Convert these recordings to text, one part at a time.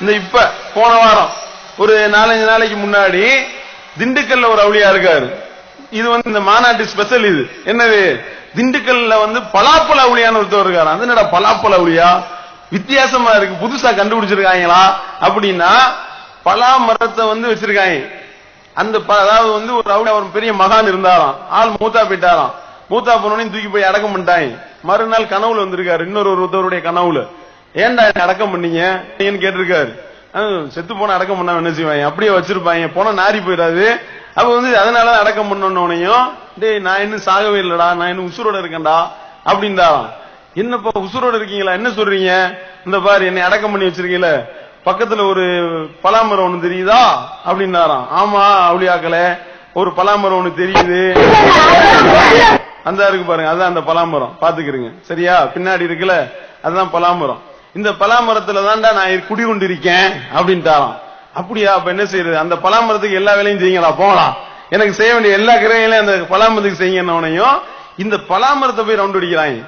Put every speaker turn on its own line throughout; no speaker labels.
இந்த இப்ப போன வாரம் ஒரு நாலஞ்சு நாளைக்கு முன்னாடி திண்டுக்கல்ல ஒரு அவளியா இருக்காரு. இது வந்து இந்த மாநாட்டு ஸ்பெஷல் இது. என்னது? திண்டுக்கல்ல வந்து பலாப்பழ அவளியான்னு ஒருத்தர் இருக்காரு அது என்னடா பலாப்பழ அவளியா? வித்தியாசமா இருக்கு. புதுசா கண்டுபிடிச்சிருக்காங்களா? அப்படின்னா பலா மரத்தை வந்து வச்சிருக்காங்க. அந்த ப- அதாவது வந்து ஒரு அவுளியா ஒரு பெரிய மகான் இருந்தாராம். ஆள் மூத்தா போயிட்டாராம். மூத்தா போனோடனே தூக்கி போய் அடக்கம் பண்ணிட்டாங்க. மறுநாள் கனவுல வந்திருக்காரு. இன்னொரு ஒருத்தருடைய கனவுல. ஏன்டா அடக்கம் பண்ணீங்க? நீங்கன்னு கேட்டிருக்காரு. செத்து போன அடக்கம் பண்ணா என்ன செய்வாங்க? அப்படியே வச்சிருப்பாங்க. போன நாரி போயிடாது. அப்ப வந்து அதனால அடக்கம் பண்ணோன்னையும் டேய் நான் இன்னும் சாகவே இல்லடா. நான் இன்னும் உசுரோட இருக்கேன்டா. அப்படின்றாராம் என்னப்பா உசுரோட இருக்கீங்களா? என்ன சொல்றீங்க? இந்த பாரு என்னை அடக்கம் பண்ணி வச்சிருக்கீங்களே பக்கத்துல ஒரு பலாமரம் ஒண்ணு தெரியுதா? அப்படின்னாராம் ஆமா அவளியாக்கல. ஒரு பலாமரம் ஒண்ணு தெரியுது. அந்த இருக்கு பாருங்க அதான் அந்த பலாமரம். பாத்துக்கிறீங்க சரியா? பின்னாடி இருக்குல்ல? அதுதான் பலாமரம். இந்த பலாமரத்துல தான்டா நான் குடிகொண்டிருக்கேன் அப்படின்ட்டாராம். அப்படியா அப்ப என்ன செய்யறது? அந்த பலாமரத்துக்கு எல்லா வேலையும் செய்யுங்களா போகலாம் எனக்கு செய்ய வேண்டிய எல்லா கிரைகளையும் அந்த பலாமரத்துக்கு செய்யுங்கன்னவனையும் இந்த பலாமரத்தை போய் ரவுண்ட் அடிக்கிறாங்க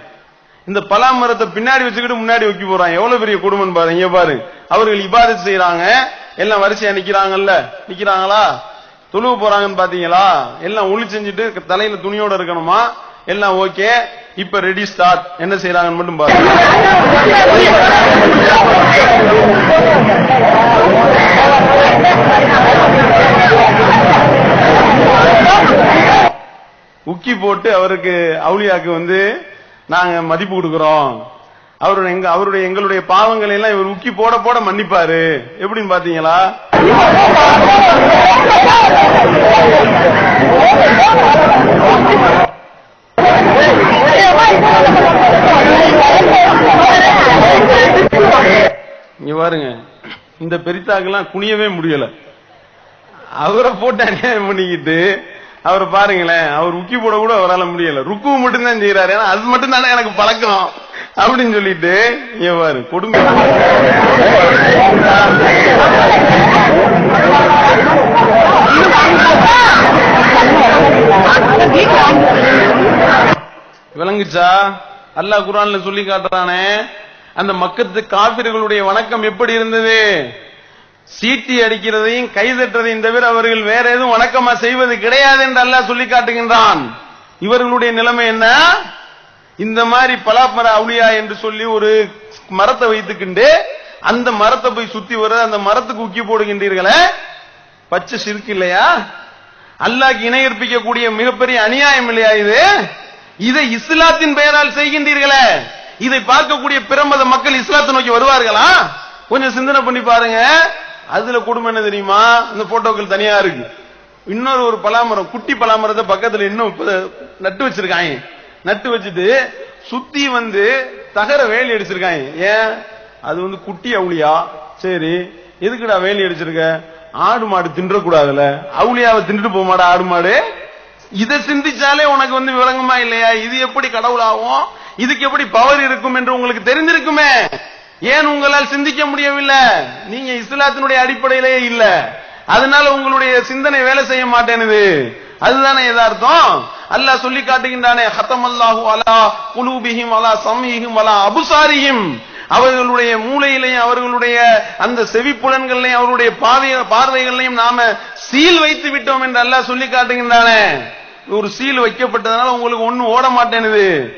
இந்த பலாமரத்தை பின்னாடி வச்சுக்கிட்டு முன்னாடி வைக்க போறாங்க எவ்வளவு பெரிய குடும்பம் பாரு இங்க பாரு. அவர்கள் இபாதத் செய்யறாங்க எல்லாம் வரிசையா நிக்கிறாங்கல்ல. நிக்கிறாங்களா? தொழுவு போறாங்கன்னு பாத்தீங்களா? எல்லாம் ஒளி செஞ்சுட்டு தலையில துணியோட இருக்கணுமா? எல்லாம் ஓகே. இப்ப ரெடி ஸ்டார்ட் என்ன செய்யறாங்கன்னு மட்டும் பாருங்க. உக்கி போட்டு அவருக்கு அவுளியாக்கு வந்து நாங்க மதிப்பு கொடுக்கிறோம். அவருடைய எங்க அவருடைய எங்களுடைய பாவங்களை எல்லாம் இவர் உக்கி போட போட மன்னிப்பாரு. எப்படின்னு பாத்தீங்களா? பாருங்க. இந்த பெரித்தாக்கெல்லாம் குனியவே முடியல. அவரை போட்டு அநியாயம் பண்ணிக்கிட்டு அவரை பாருங்களேன் அவர் உக்கி போட கூட அவரால முடியல. ருக்கு மட்டும்தான் செய்யறாரு ஏன்னா அது மட்டும் தானே எனக்கு பழக்கம். அப்படின்னு சொல்லிட்டு இங்க பாரு கொடுமை. விளங்குச்சா? அல்லாஹ் குரான்ல சொல்லி காட்டுறானே. அந்த மக்கத்து காபிர்களுடைய வணக்கம் எப்படி இருந்தது? சீட்டி அடிக்கிறதையும் கைதட்டுறதையும் தவிர அவர்கள் வேற எதுவும் வணக்கமா செய்வது கிடையாது என்று அல்லாஹ் சொல்லி காட்டுகின்றான். இவர்களுடைய நிலைமை என்ன? இந்த மாதிரி பலாமர அவுளியா என்று சொல்லி ஒரு மரத்தை வைத்துக்கிண்டு அந்த மரத்தை போய் சுத்தி வர அந்த மரத்துக்கு உக்கி போடுகின்றீர்களே? பச்சை சிறுக்கு இல்லையா? அல்லாக்கு இணை கற்பிக்கக்கூடிய மிகப்பெரிய அநியாயம் இல்லையா இது? இதை இஸ்லாத்தின் பெயரால் செய்கின்றீர்களே? இதை பார்க்கக்கூடிய பிரமத மக்கள் இஸ்லாத்தை நோக்கி வருவார்களா? கொஞ்சம் சிந்தனை பண்ணி பாருங்க. அதுல குடும்பம் என்ன தெரியுமா? இந்த போட்டோக்கள் தனியா இருக்கு. இன்னொரு ஒரு பலாமரம் குட்டி பலாமரத்தை பக்கத்துல இன்னும் நட்டு வச்சிருக்காங்க. நட்டு வச்சுட்டு சுத்தி வந்து தகர வேலி அடிச்சிருக்காங்க. ஏன்? அது வந்து குட்டி அவுளியா? சரி. எதுக்குடா வேலி அடிச்சிருக்க? ஆடு மாடு தின்றக்கூடாதுல அவுளியாவை தின்றுட்டு போக ஆடு மாடு. இதை சிந்திச்சாலே உனக்கு வந்து விளங்குமா இல்லையா? இது எப்படி கடவுளாகும்? இதுக்கு எப்படி பவர் இருக்கும் என்று உங்களுக்கு தெரிஞ்சிருக்குமே ஏன் உங்களால் சிந்திக்க முடியவில்லை? நீங்க இஸ்லாத்தினுடைய அடிப்படையிலேயே இல்ல. அதனால உங்களுடைய சிந்தனை வேலை செய்ய மாட்டேனுது. அதுதானே எதார்த்தம் அல்லாஹ் சொல்லி காட்டுகின்றானே ஹத்தமல்லாஹு அலா குலூபிஹிம் அலா சம்ஹிஹிம் அலா அபுசாரிஹிம். அவர்களுடைய மூளையிலையும் அவர்களுடைய அந்த செவிப்புலன்களையும் அவருடைய பார்வை பார்வைகளையும் நாம சீல் வைத்து விட்டோம் என்று அல்லாஹ் சொல்லி காட்டுகின்றானே. ஒரு சீல் வைக்கப்பட்டதுனால உங்களுக்கு ஒண்ணும் ஓட மாட்டேனுது.